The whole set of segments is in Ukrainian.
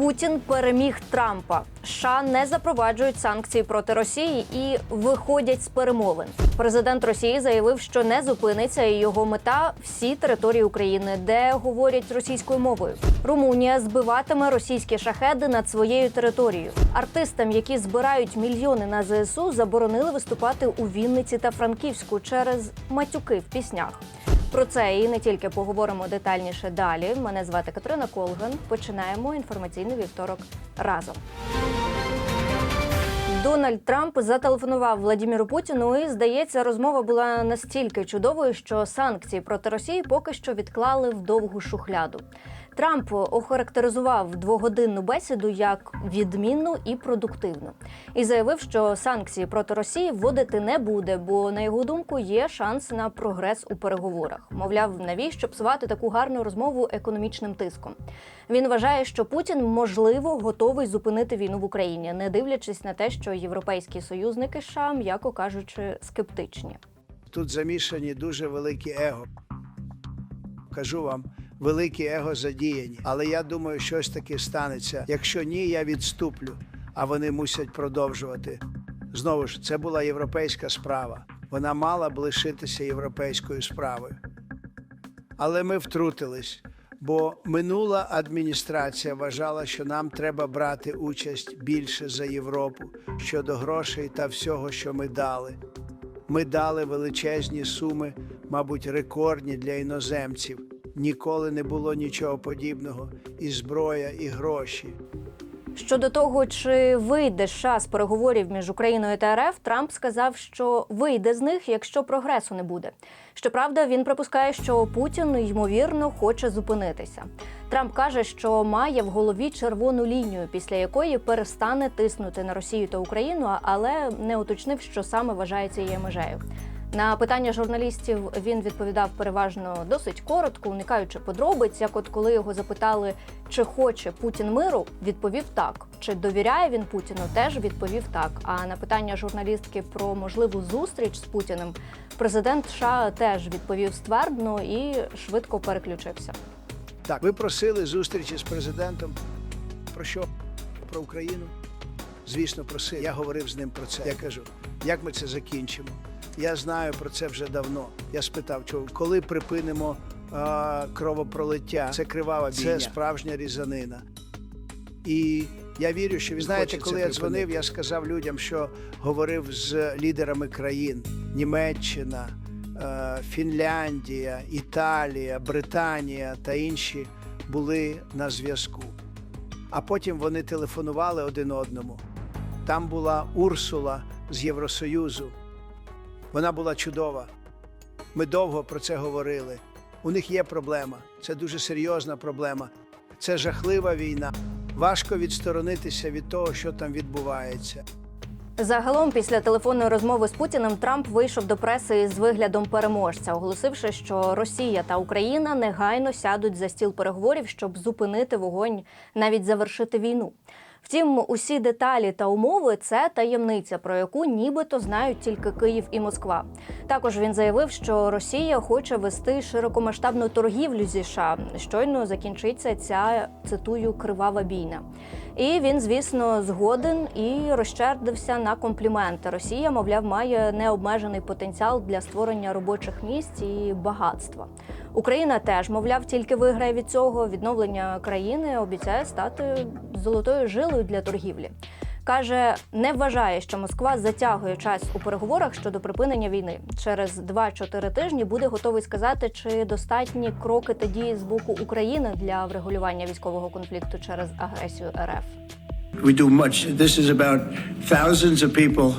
Путін переміг Трампа. США не запроваджують санкції проти Росії і виходять з перемовин. Президент Росії заявив, що не зупиниться, і його мета всі території України, де говорять російською мовою. Румунія збиватиме російські шахеди над своєю територією. Артистам, які збирають мільйони на ЗСУ, заборонили виступати у Вінниці та Франківську через матюки в піснях. Про це і не тільки поговоримо детальніше далі. Мене звати Катерина Колган. Починаємо інформаційний вівторок разом. Дональд Трамп зателефонував Владіміру Путіну, і здається, розмова була настільки чудовою, що санкції проти Росії поки що відклали в довгу шухляду. Трамп охарактеризував двогодинну бесіду як відмінну і продуктивну і заявив, що санкції проти Росії вводити не буде, бо на його думку є шанс на прогрес у переговорах. Мовляв, навіщо псувати таку гарну розмову економічним тиском. Він вважає, що Путін можливо готовий зупинити війну в Україні, не дивлячись на те, що європейські союзники США, м'яко кажучи, скептичні. Тут замішані дуже великі его. Кажу вам, великі его задіяні. Але я думаю, щось таке станеться. Якщо ні, я відступлю, а вони мусять продовжувати. Знову ж, це була європейська справа. Вона мала б лишитися європейською справою. Але ми втрутились, бо минула адміністрація вважала, що нам треба брати участь більше за Європу щодо грошей та всього, що ми дали. Ми дали величезні суми, мабуть, рекордні для іноземців. Ніколи не було нічого подібного. І зброя, і гроші. Щодо того, чи вийде з переговорів між Україною та РФ, Трамп сказав, що вийде з них, якщо прогресу не буде. Щоправда, він припускає, що Путін ймовірно хоче зупинитися. Трамп каже, що має в голові червону лінію, після якої перестане тиснути на Росію та Україну, але не уточнив, що саме вважає цією межею. На питання журналістів він відповідав переважно досить коротко, уникаючи подробиць. Як от коли його запитали, чи хоче Путін миру, відповів так. Чи довіряє він Путіну, теж відповів так. А на питання журналістки про можливу зустріч з Путіним президент США теж відповів ствердно і швидко переключився. Так, ви просили зустрічі з президентом. Про що? Про Україну? Звісно, просив. Я говорив з ним про це. Я кажу, як ми це закінчимо? Я знаю про це вже давно. Я спитав, чого, коли припинимо а, кровопролиття? Це кривава бійня. Це справжня різанина. І я вірю, що він знаєте, коли це я дзвонив, я сказав людям, що говорив з лідерами країн: Німеччина, Фінляндія, Італія, Британія та інші були на зв'язку. А потім вони телефонували один одному. Там була Урсула з Євросоюзу. Вона була чудова. Ми довго про це говорили. У них є проблема. Це дуже серйозна проблема. Це жахлива війна. Важко відсторонитися від того, що там відбувається. Загалом, після телефонної розмови з Путіним, Трамп вийшов до преси із виглядом переможця, оголосивши, що Росія та Україна негайно сядуть за стіл переговорів, щоб зупинити вогонь, навіть завершити війну. Втім, усі деталі та умови це таємниця, про яку нібито знають тільки Київ і Москва. Також він заявив, що Росія хоче вести широкомасштабну торгівлю зі США. Щойно закінчиться ця цитую кривава бійна. І він, звісно, згоден і розчердився на компліменти. Росія, мовляв, має необмежений потенціал для створення робочих місць і багатства. Україна теж, мовляв, тільки виграє від цього. Відновлення країни обіцяє стати золотою жилою для торгівлі. Каже, не вважає, що Москва затягує час у переговорах щодо припинення війни. Через 2-4 тижні буде готовий сказати, чи достатні кроки та дії з боку України для врегулювання військового конфлікту через агресію РФ. We do much. This is about thousands of people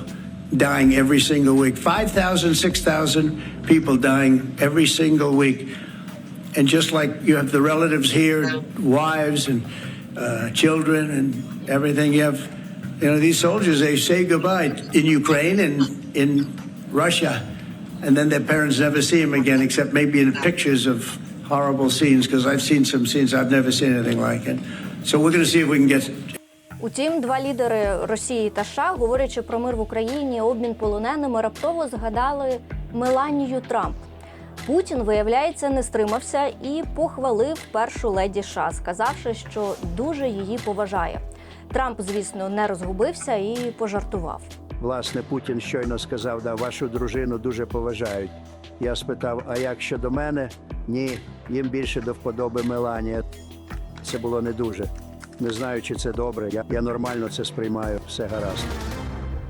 dying every single week. 5,000, 6,000 people dying every single week. And just like you have the relatives here, wives and uh, children and everything, you have, you know, these soldiers, they say goodbye in Ukraine and in Russia. And then their parents never see them again, except maybe in pictures of horrible scenes, because I've seen some scenes, I've never seen anything like it. So we're going to see if we can get Утім, два лідери Росії та США, говорячи про мир в Україні, обмін полоненими, раптово згадали Меланію Трамп. Путін, виявляється, не стримався і похвалив першу леді США, сказавши, що дуже її поважає. Трамп, звісно, не розгубився і пожартував. Власне, Путін щойно сказав, да, вашу дружину дуже поважають. Я спитав: а як щодо мене? Ні, їм більше до вподоби Меланія. Це було не дуже. Не знаю, чи це добре. Я, я нормально це сприймаю, все гаразд.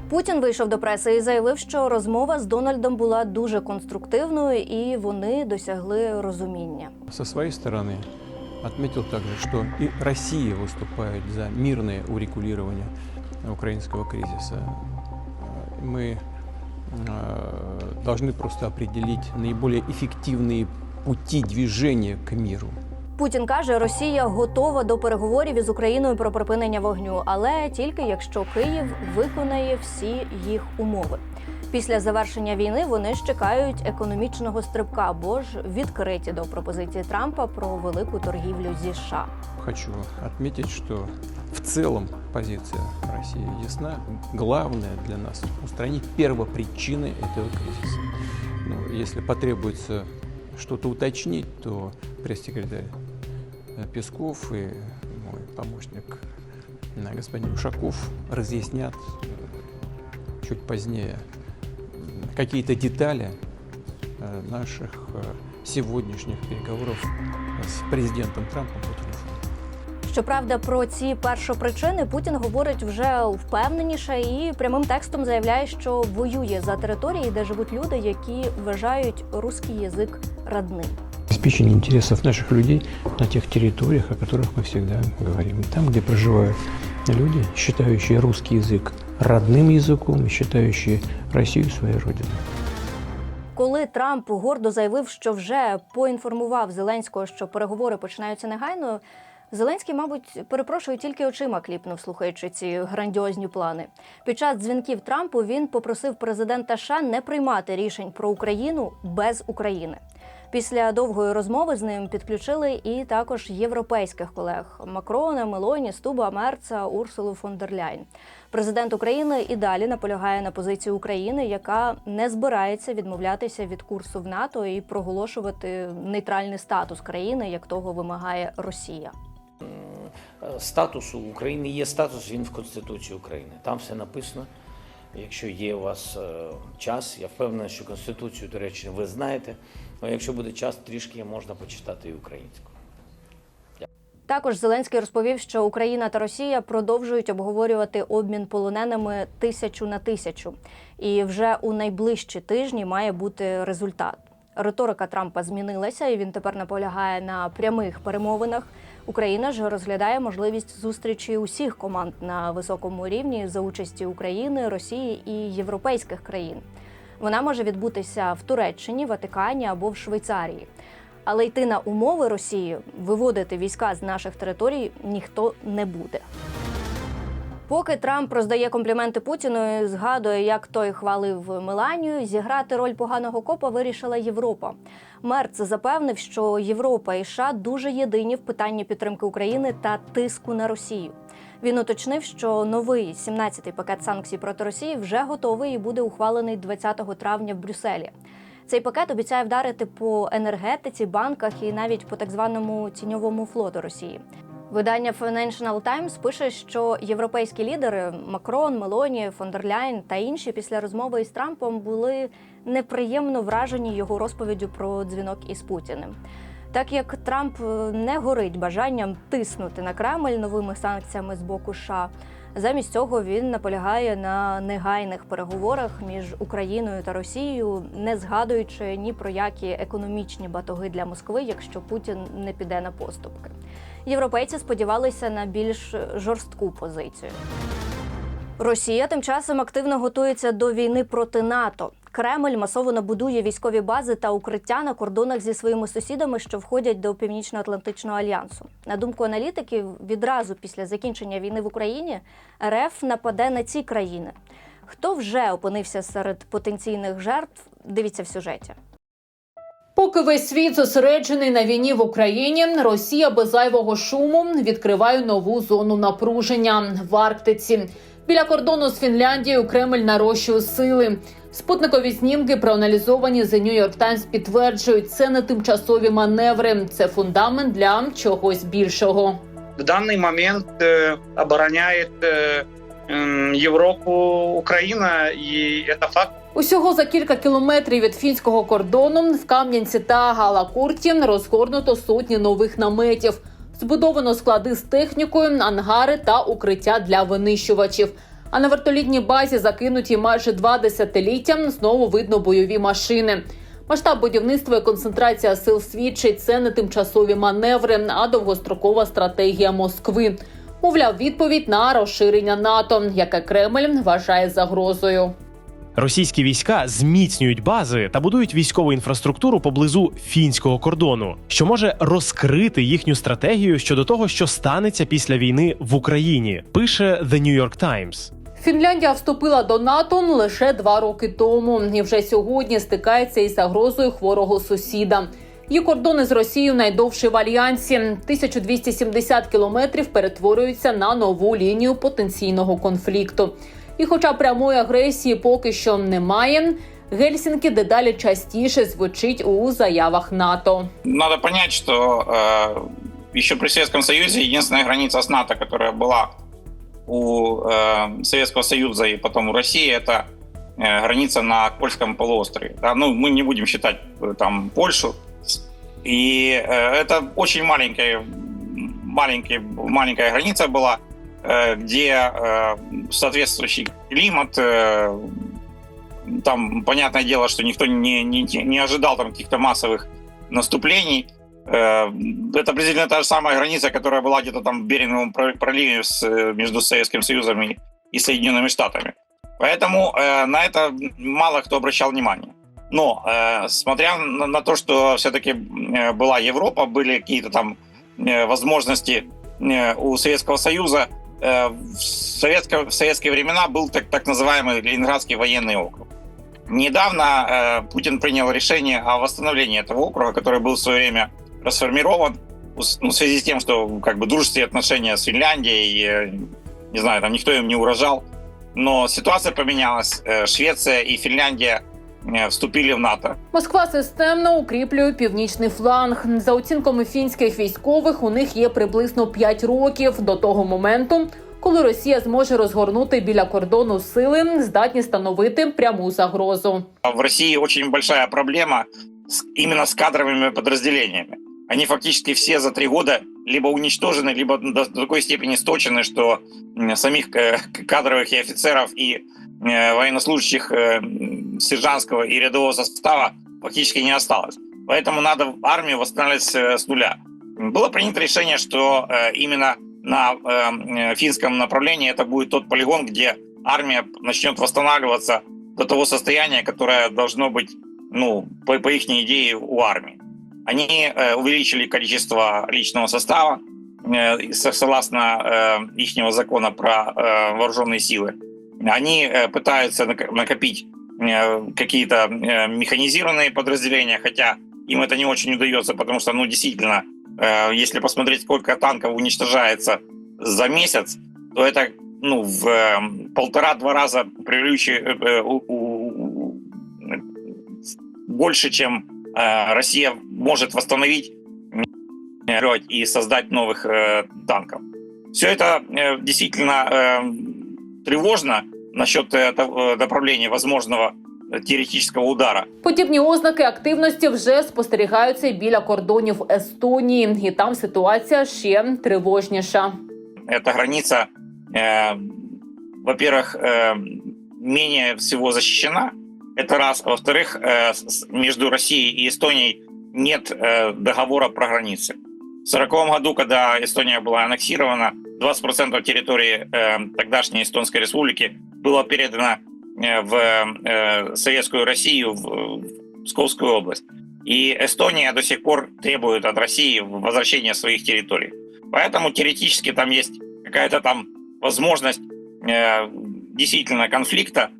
Путін вийшов до преси і заявив, що розмова з Дональдом була дуже конструктивною і вони досягли розуміння. Со своей стороны отметил также, что и Россия выступает за мирное урегулирование украинского кризиса. Э, Мы э, должны просто определить наиболее эффективные пути движения к миру. Путін каже, Росія готова до переговорів із Україною про припинення вогню, але тільки якщо Київ виконає всі їх умови. Після завершення війни вони ж чекають економічного стрибка, бо ж відкриті до пропозиції Трампа про велику торгівлю зі США. Хочу отметить, что в целом позиция России ясна. Главное для нас устранить первопричины этого кризиса. Ну, если потребуется что-то уточнить, то пресс-секретарь э, Песков и мой помощник э, господин Ушаков разъяснят э, чуть позднее м, какие-то детали э, наших э, сегодняшних переговоров с президентом Трампом по телефону. Щоправда, про ці першопричини Путін говорить вже впевненіше і прямим текстом заявляє, що воює за території, де живуть люди, які вважають русський язик родним. обеспечение интересов наших людей на тех территориях, о которых мы всегда говорим. Там, где проживают люди, считающие русский язык родным языком и считающие Россию своей родиной. Коли Трамп гордо заявив, що вже поінформував Зеленського, що переговори починаються негайно. Зеленський, мабуть, перепрошую, тільки очима кліпнув, слухаючи ці грандіозні плани. Під час дзвінків Трампу він попросив президента США не приймати рішень про Україну без України. Після довгої розмови з ним підключили і також європейських колег Макрона, Мелоні, Стуба, Мерца, Урсулу фон дер Ляйн. Президент України і далі наполягає на позиції України, яка не збирається відмовлятися від курсу в НАТО і проголошувати нейтральний статус країни, як того вимагає Росія. Е, статусу України є статус, він в Конституції України. Там все написано. Якщо є у вас е, час, я впевнений, що Конституцію, до речі, ви знаєте. Але якщо буде час, трішки можна почитати і українську. Також Зеленський розповів, що Україна та Росія продовжують обговорювати обмін полоненими тисячу на тисячу, і вже у найближчі тижні має бути результат. Риторика Трампа змінилася, і він тепер наполягає на прямих перемовинах. Україна ж розглядає можливість зустрічі усіх команд на високому рівні за участі України, Росії і європейських країн. Вона може відбутися в Туреччині, Ватикані або в Швейцарії. Але йти на умови Росії, виводити війська з наших територій ніхто не буде. Поки Трамп роздає компліменти Путіну, і згадує, як той хвалив Меланію, зіграти роль поганого копа вирішила Європа. Мерц запевнив, що Європа і США дуже єдині в питанні підтримки України та тиску на Росію. Він уточнив, що новий 17-й пакет санкцій проти Росії вже готовий і буде ухвалений 20 травня в Брюсселі. Цей пакет обіцяє вдарити по енергетиці, банках і навіть по так званому тіньовому флоту Росії. Видання Financial Times пише, що європейські лідери Макрон, Мелоні, фон дер Ляйн та інші після розмови із Трампом були неприємно вражені його розповіддю про дзвінок із Путіним. Так як Трамп е, не горить бажанням тиснути на Кремль новими санкціями з боку США, замість цього він наполягає на негайних переговорах між Україною та Росією, не згадуючи ні про які економічні батоги для Москви, якщо Путін не піде на поступки. Європейці сподівалися на більш жорстку позицію. Росія тим часом активно готується до війни проти НАТО. Кремль масово будує військові бази та укриття на кордонах зі своїми сусідами, що входять до Північно-Атлантичного альянсу. На думку аналітиків, відразу після закінчення війни в Україні РФ нападе на ці країни. Хто вже опинився серед потенційних жертв? Дивіться в сюжеті. Поки весь світ зосереджений на війні в Україні, Росія без зайвого шуму відкриває нову зону напруження в Арктиці. Біля кордону з Фінляндією Кремль нарощує сили. Спутникові знімки, проаналізовані The New York Times, підтверджують, це не тимчасові маневри, це фундамент для чогось більшого. в данный момент э, обороняет э, м, Европу Украина, и это факт. Усього за кілька кілометрів від фінського кордону в Кам'янці та Галакурті розгорнуто сотні нових наметів. Збудовано склади з технікою, ангари та укриття для винищувачів. А на вертолітній базі закинуті майже два десятиліття. Знову видно бойові машини. Масштаб будівництва і концентрація сил свідчить, це не тимчасові маневри, а довгострокова стратегія Москви. Мовляв, відповідь на розширення НАТО, яке Кремль вважає загрозою. Російські війська зміцнюють бази та будують військову інфраструктуру поблизу фінського кордону, що може розкрити їхню стратегію щодо того, що станеться після війни в Україні. Пише The New York Times. Фінляндія вступила до НАТО лише два роки тому, і вже сьогодні стикається із загрозою хворого сусіда. Її кордони з Росією найдовші в альянсі. 1270 кілометрів перетворюються на нову лінію потенційного конфлікту. І, хоча прямої агресії поки що немає, Гельсінкі дедалі частіше звучить у заявах НАТО. Надо понять, что э, еще при Советском Союзе единственная граница с НАТО, которая была у э, Советского Союза и потом у России, это э, граница на Польском полуострове. Да? Ну, мы не будем считать э, там Польшу. И э, это очень маленькая, маленький, маленькая граница была, э, Где э, соответствующий климат, э, там, понятное дело, что никто не, не, не ожидал там каких-то массовых наступлений. Э, Это приблизительно та же самая граница, которая была где-то там в Беринговом про- проливе с, э, между Советским Союзом и, и Соединенными Штатами. Поэтому э, на это мало кто обращал внимание. Но э, смотря на, на то, что все-таки была Европа, были какие-то там э, возможности э, у Советского Союза, э, в, советско- в советские времена был так, так называемый Ленинградский военный округ. Недавно э, Путин принял решение о восстановлении этого округа, который был в свое время расформирован ну, в связи с тем, что как бы дружеские отношения с Финляндией, э, не знаю, там никто им не угрожал. Но ситуация поменялась. Э, Швеция и Финляндия э, вступили в НАТО. Москва системно укріплює північний фланг. За оцінками фінських військових, у них є приблизно 5 років до того моменту, коли Росія зможе розгорнути біля кордону сили, здатні становити пряму загрозу. В России очень большая проблема с- именно с кадровыми подразделениями. Они фактически все за три года либо уничтожены, либо до такой степени сточены, что самих э, кадровых и офицеров, и э, военнослужащих э, сержантского и рядового состава фактически не осталось. Поэтому надо армию восстанавливать с, нуля. Было принято решение, что именно на финском направлении это будет тот полигон, где армия начнет восстанавливаться до того состояния, которое должно быть, ну, по, по их идее у армии. Они э, увеличили количество личного состава, э, согласно э, ихнего закона про вооруженные силы. Они пытаются нак- накопить какие-то механизированные подразделения, хотя им это не очень удается, потому что, ну, действительно, если посмотреть, сколько танков уничтожается за месяц, то это ну, в полтора-два раза у- больше, чем Россия может восстановить э, и создать новых э, танков. Все это э, действительно э, тревожно насчет э, того- направления возможного э, теоретического удара. Подібні ознаки активності вже спостерігаються й біля кордонів Естонії, і там ситуація ще тривожніша. эта граница, э, во-первых, э, менее всего защищена. Это раз. Во-вторых, э, между Россией и Эстонией нет э, договора про границы. В 1940 году, когда Эстония была аннексирована, 20% территории э, тогдашней Эстонской республики было передано в Советскую Россию, в, Псковскую область. И Эстония до сих пор требует от России возвращения своих территорий. Поэтому теоретически там есть какая-то там возможность действительно конфликта,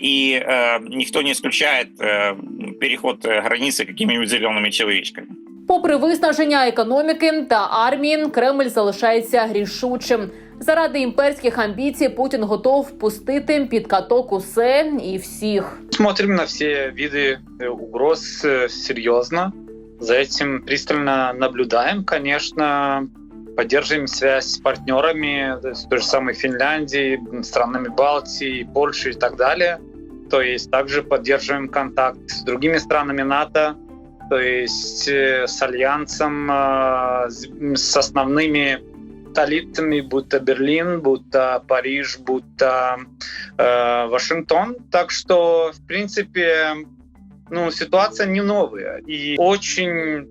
и э, никто не исключает э, переход э, границы какими-нибудь зелеными человечками. Попри виснаження економіки та армії, Кремль залишається рішучим. Заради імперських амбіцій Путін готов пустити під каток усе і всіх. Смотрим на все виды э, угроз э, серьезно. За этим пристально наблюдаем, конечно. Поддерживаем связь с партнерами, с той же самой Финляндией, странами Балтии, Польши и так далее. То есть также поддерживаем контакт с другими странами НАТО, то есть э, с Альянсом, э, с основными столицами, будто Берлин, будто Париж, будто э, Вашингтон. Так что, в принципе, ну, ситуация не новая. И очень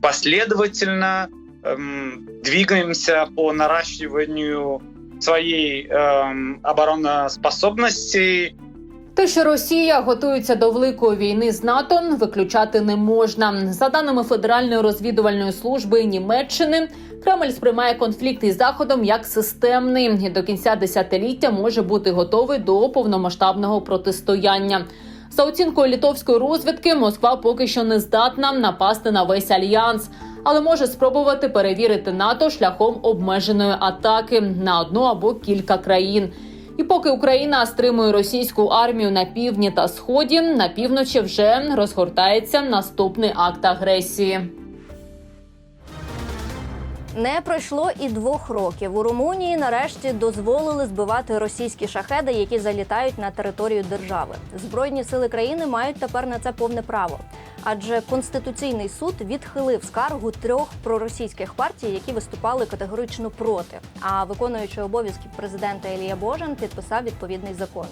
последовательно эм, двигаемся по наращиванию своей эм, обороноспособности, Те, що Росія готується до великої війни з НАТО, виключати не можна. За даними Федеральної розвідувальної служби Німеччини, Кремль сприймає конфлікт із заходом як системний і до кінця десятиліття може бути готовий до повномасштабного протистояння. За оцінкою літовської розвідки, Москва поки що не здатна напасти на весь альянс, але може спробувати перевірити НАТО шляхом обмеженої атаки на одну або кілька країн. І поки Україна стримує російську армію на півдні та сході, на півночі вже розгортається наступний акт агресії. Не пройшло і двох років. У Румунії нарешті дозволили збивати російські шахеди, які залітають на територію держави. Збройні сили країни мають тепер на це повне право. Адже конституційний суд відхилив скаргу трьох проросійських партій, які виступали категорично проти. А виконуючий обов'язки президента Елія Божан підписав відповідний закон.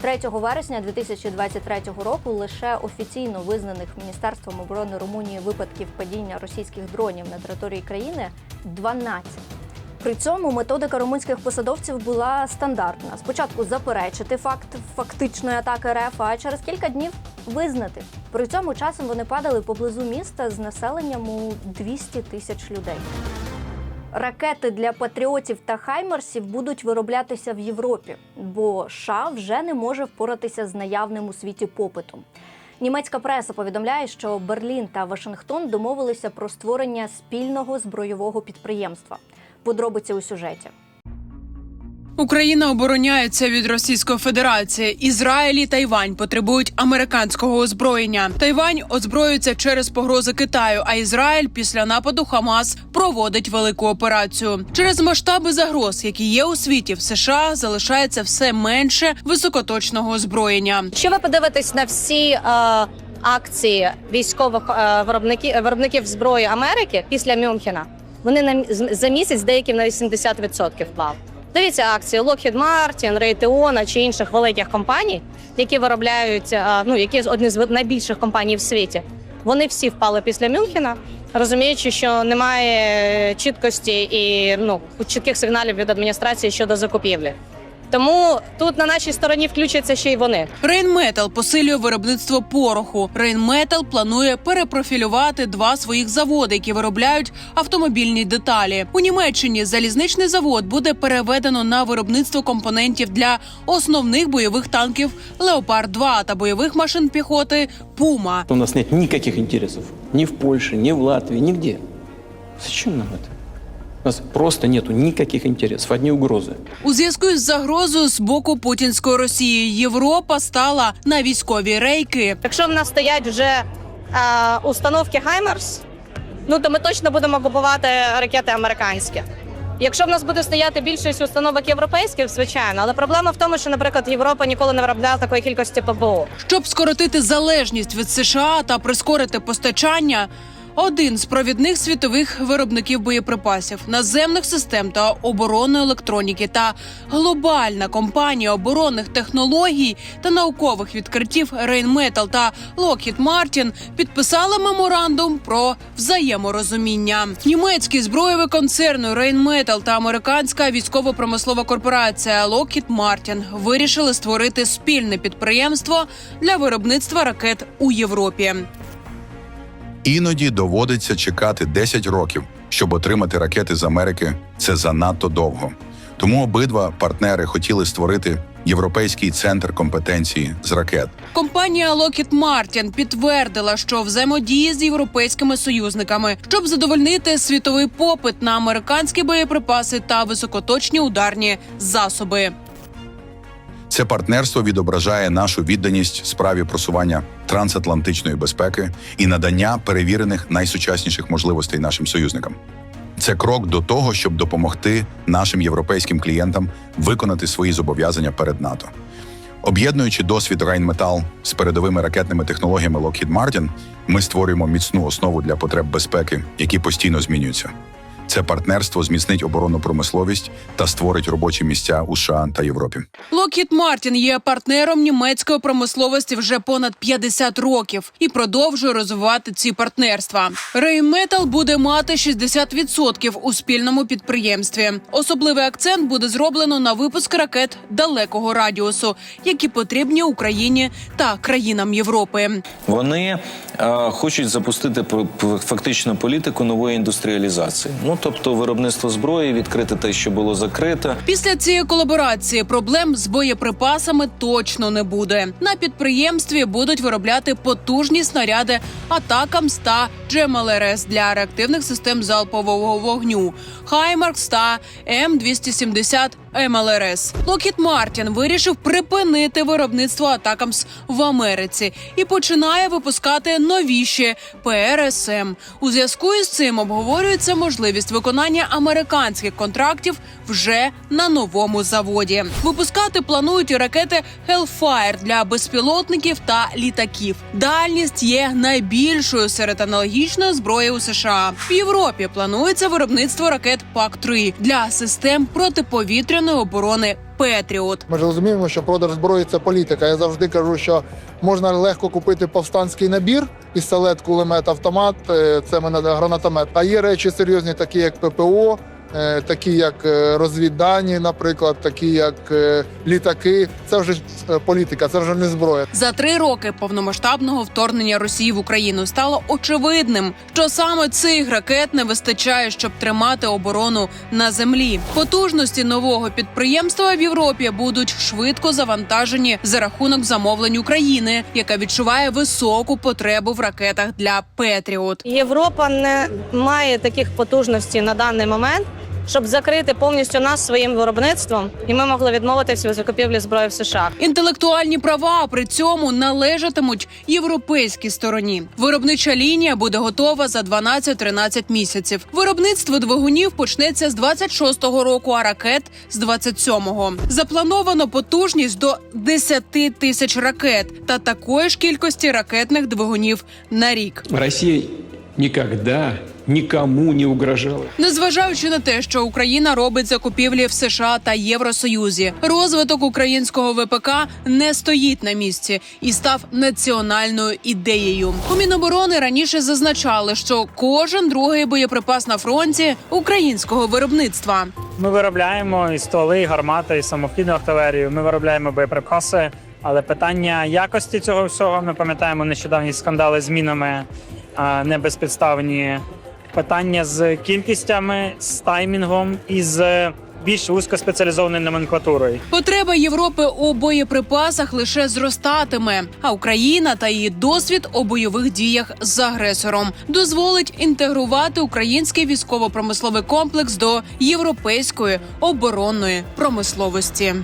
3 вересня 2023 року лише офіційно визнаних Міністерством оборони Румунії випадків падіння російських дронів на території країни 12. При цьому методика румунських посадовців була стандартна: спочатку заперечити факт фактичної атаки РФ, а через кілька днів визнати. При цьому часом вони падали поблизу міста з населенням у 200 тисяч людей. Ракети для патріотів та хаймерсів будуть вироблятися в Європі, бо США вже не може впоратися з наявним у світі попитом. Німецька преса повідомляє, що Берлін та Вашингтон домовилися про створення спільного збройового підприємства. Подробиці у сюжеті. Україна обороняється від Російської Федерації. Ізраїль і Тайвань потребують американського озброєння. Тайвань озброюється через погрози Китаю. А Ізраїль після нападу Хамас проводить велику операцію. Через масштаби загроз, які є у світі, в США залишається все менше високоточного озброєння. Якщо ви подивитесь на всі е, акції військових е, виробників, виробників зброї Америки після Мюнхена, вони на за місяць деякі на 80% впав. Дивіться акції Lockheed Martin, Raytheon чи інших великих компаній, які виробляють е, ну які одні з найбільших компаній в світі. Вони всі впали після Мюнхена, розуміючи, що немає чіткості і ну чітких сигналів від адміністрації щодо закупівлі. Тому тут на нашій стороні включаться ще й вони. Рейнметал посилює виробництво пороху. Рейнметал планує перепрофілювати два своїх заводи, які виробляють автомобільні деталі. У Німеччині залізничний завод буде переведено на виробництво компонентів для основних бойових танків Леопард 2 та бойових машин піхоти Пума. У нас нет никаких интересов ни в Польше, ни в Латвии, нигде. Зачем нам это? У нас просто нету никаких интересов, одни угрозы. У зв'язку з загрозою з боку путінської Росії Європа стала на військові рейки. Якщо в нас стоять вже е, установки Хаймерс, ну то ми точно будемо купувати ракети американські. Якщо в нас буде стояти більшість установок європейських, звичайно, але проблема в тому, що, наприклад, Європа ніколи не виробляла такої кількості ППО. Щоб скоротити залежність від США та прискорити постачання. Один з провідних світових виробників боєприпасів, наземних систем та оборонної електроніки та глобальна компанія оборонних технологій та наукових відкриттів Rheinmetall та Lockheed Martin підписали меморандум про взаєморозуміння. Німецький зброєвий концерн Rheinmetall та американська військово-промислова корпорація Lockheed Martin вирішили створити спільне підприємство для виробництва ракет у Європі. Іноді доводиться чекати 10 років, щоб отримати ракети з Америки. Це занадто довго. Тому обидва партнери хотіли створити європейський центр компетенції з ракет. Компанія Lockheed Martin підтвердила, що взаємодіє з європейськими союзниками, щоб задовольнити світовий попит на американські боєприпаси та високоточні ударні засоби. Це партнерство відображає нашу відданість справі просування трансатлантичної безпеки і надання перевірених найсучасніших можливостей нашим союзникам. Це крок до того, щоб допомогти нашим європейським клієнтам виконати свої зобов'язання перед НАТО. Об'єднуючи досвід Rheinmetall з передовими ракетними технологіями Lockheed Martin, ми створюємо міцну основу для потреб безпеки, які постійно змінюються. Це партнерство зміцнить оборонну промисловість та створить робочі місця у США та Європі. Lockheed Martin є партнером німецької промисловості вже понад 50 років і продовжує розвивати ці партнерства. Rheinmetall буде мати 60% у спільному підприємстві. Особливий акцент буде зроблено на випуск ракет далекого радіусу, які потрібні Україні та країнам Європи. Вони е, хочуть запустити фактично політику нової індустріалізації. Ну тобто виробництво зброї, відкрити те, що було закрите. Після цієї колаборації проблем з боєприпасами точно не буде. На підприємстві будуть виробляти потужні снаряди Атакамс та GMLRS для реактивних систем залпового вогню Хаймаркс та М270 МЛРС. Lockheed Martin вирішив припинити виробництво Атакамс в Америці і починає випускати новіші ПРСМ. У зв'язку із цим обговорюється можливість виконання американських контрактів вже на новому заводі. Випускати планують і ракети Hellfire для безпілотників та літаків. Дальність є найбільшою серед аналогічної зброї у США. В Європі планується виробництво ракет ПАК-3 для систем протиповітряної оборони. Петріот Ми ж розуміємо, що продаж зброї це політика. Я завжди кажу, що можна легко купити повстанський набір, пістолет, кулемет, автомат, е, це мене гранатомет. А є речі серйозні, такі як ППО, такі як е, розвіддані, наприклад, такі як е, літаки. Це вже е, політика, це вже не зброя. За три роки повномасштабного вторгнення Росії в Україну стало очевидним, що саме цих ракет не вистачає, щоб тримати оборону на землі. Потужності нового підприємства в Європі будуть швидко завантажені за рахунок замовлень України, яка відчуває високу потребу в ракетах для Петріот. Європа не має таких потужностей на даний момент, щоб закрити повністю нас своїм виробництвом, і ми могли відмовитися від закупівлі зброї в США. Інтелектуальні права при цьому належатимуть європейській стороні. Виробнича лінія буде готова за 12-13 місяців. Виробництво двигунів почнеться з 26-го року, а ракет з 27-го. Заплановано потужність до 10 тисяч ракет та такої ж кількості ракетних двигунів на рік. Россия никогда никому не угрожала. Незважаючи на те, що Україна робить закупівлі в США та Євросоюзі, розвиток українського ВПК не стоїть на місці і став національною ідеєю. У Міноборони раніше зазначали, що кожен другий боєприпас на фронті українського виробництва. Ми виробляємо і стволи, і гармати, і самохідну артилерію. Ми виробляємо боєприпаси. Але питання якості цього всього ми пам'ятаємо нещодавні скандали з мінами а, не безпідставні. Питання з кількістями, з таймінгом і з більш вузькоспеціалізованою номенклатурою. Потреба Європи у боєприпасах лише зростатиме. А Україна та її досвід у бойових діях з агресором дозволить інтегрувати український військово-промисловий комплекс до європейської оборонної промисловості.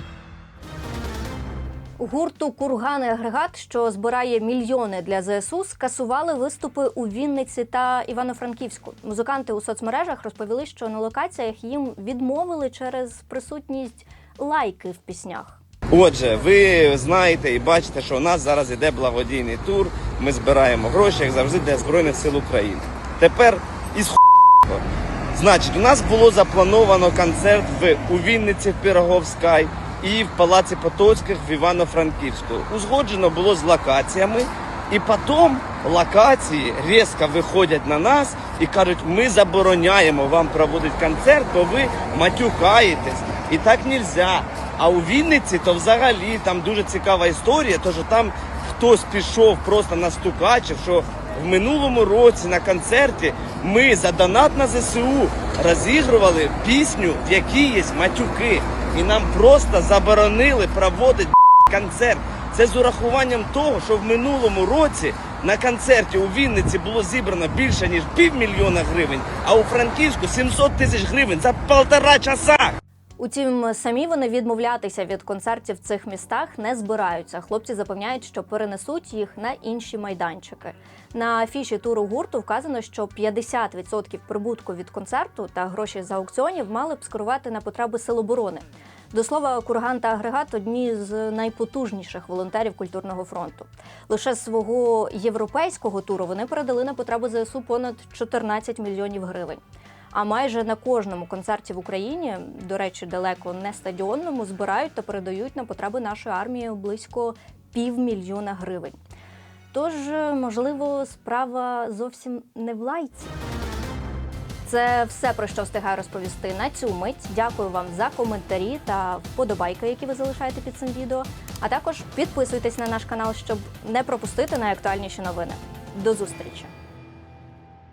Гурту Курган і агрегат, що збирає мільйони для ЗСУ, скасували виступи у Вінниці та Івано-Франківську. Музиканти у соцмережах розповіли, що на локаціях їм відмовили через присутність лайки в піснях. Отже, ви знаєте і бачите, що у нас зараз іде благодійний тур. Ми збираємо гроші, як завжди, для Збройних сил України. Тепер із. Значить, у нас було заплановано концерт в у Вінниці в Піроговськай і в Палаці Потоцьких в Івано-Франківську. Узгоджено було з локаціями, і потім локації різко виходять на нас і кажуть, ми забороняємо вам проводити концерт, бо ви матюкаєтесь. І так нельзя. А у Вінниці то взагалі там дуже цікава історія, то що там хтось пішов просто на стукачів, що в минулому році на концерті ми за донат на ЗСУ розігрували пісню, в якій є матюки. І нам просто заборонили проводити концерт. Це з урахуванням того, що в минулому році на концерті у Вінниці було зібрано більше ніж півмільйона гривень, а у Франківську 700 тисяч гривень за полтора часа. Утім, самі вони відмовлятися від концертів в цих містах не збираються. Хлопці запевняють, що перенесуть їх на інші майданчики. На афіші туру гурту вказано, що 50% прибутку від концерту та гроші з аукціонів мали б скерувати на потреби сил оборони. До слова, курган та агрегат одні з найпотужніших волонтерів культурного фронту. Лише свого європейського туру вони передали на потреби ЗСУ понад 14 мільйонів гривень. А майже на кожному концерті в Україні, до речі, далеко не стадіонному, збирають та передають на потреби нашої армії близько півмільйона гривень. Тож, можливо, справа зовсім не в лайці. Це все про що встигаю розповісти на цю мить. Дякую вам за коментарі та вподобайки, які ви залишаєте під цим відео. А також підписуйтесь на наш канал, щоб не пропустити найактуальніші новини. До зустрічі!